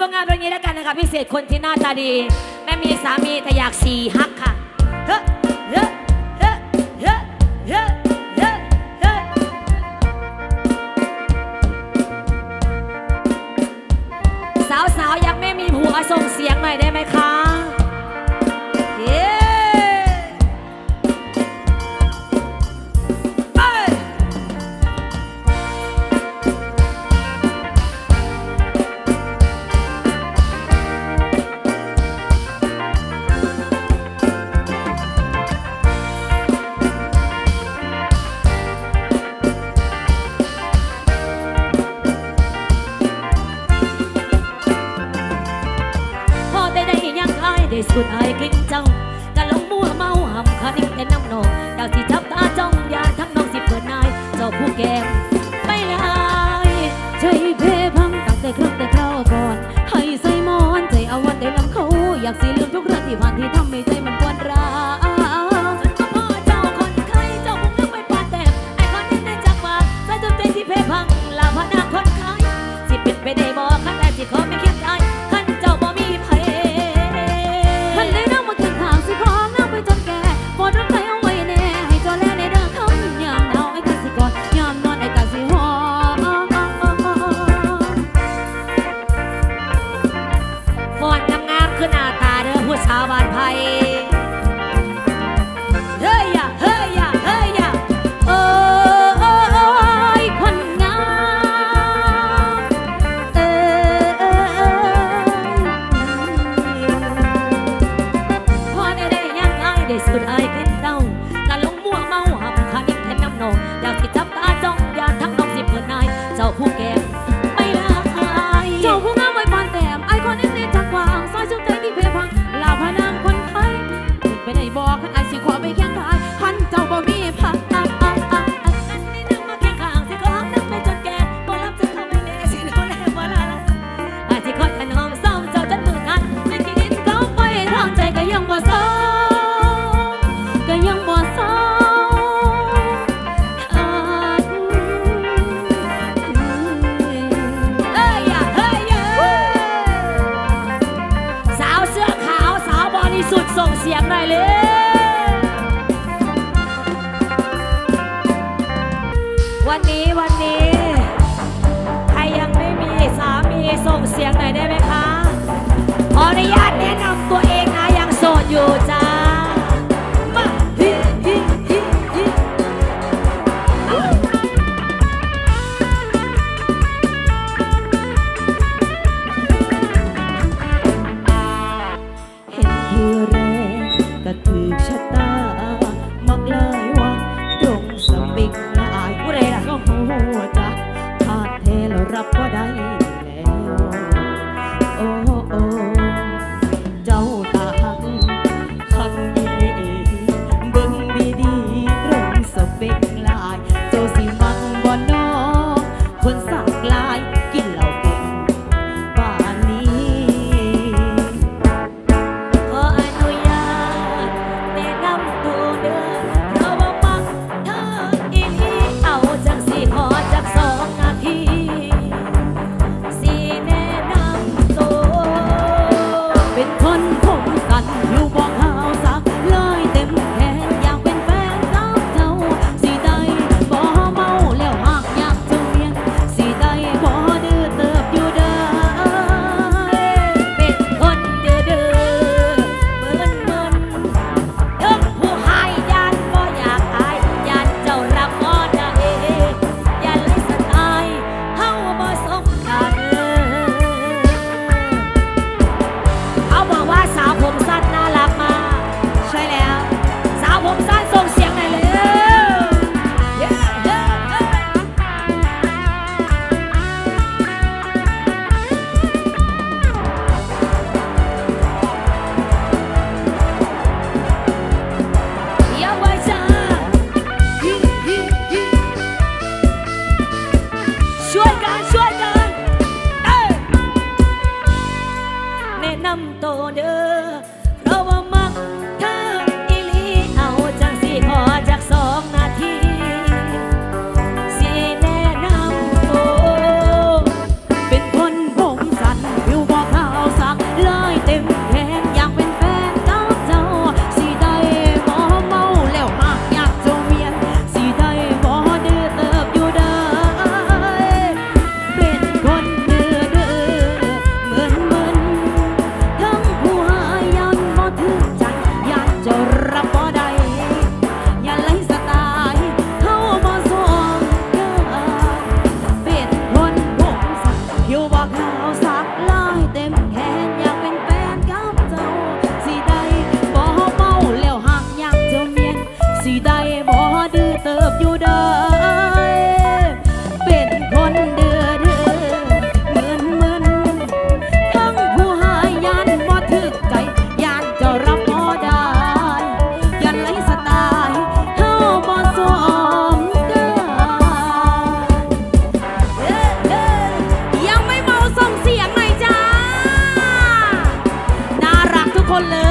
ผลงานวันนี้แล้วกันนะคะพิเศษคนที่หน้าตาดี แม่มีสามีแต่อยากสีฮักค่ะเฮ้เฮ้เฮ้เฮ้เฮ้เฮ้เฮ้สาวๆยังไม่มีหัวส่งเสียงหน่อยได้ไหมคะ ได้สุดไอายกลิ้นเจ้ากะลงมัวเมาหำคานิ่งแต่น้ำนองอยากสิทับตาจ้องยาทั้งน้องสิเปิดนาย เจ้าผู้แก่ আবার ভাই ส่งเสียงหน่อยเลยวันนี้วันนี้ ใครยังไม่มีสามีส่งเสียงหน่อยได้ไหม บ่ดื้อเติบอยู่ได้ เป็นคนเดือดเงินมึนทั้งผู้หายยันบ่ถึกใจยานจ้รับบ่ได้ ยันไรสไตล์เฮาบ่สมกันยังไม่เมาส่งเสียงหน่จน่ารักทุกคนเลย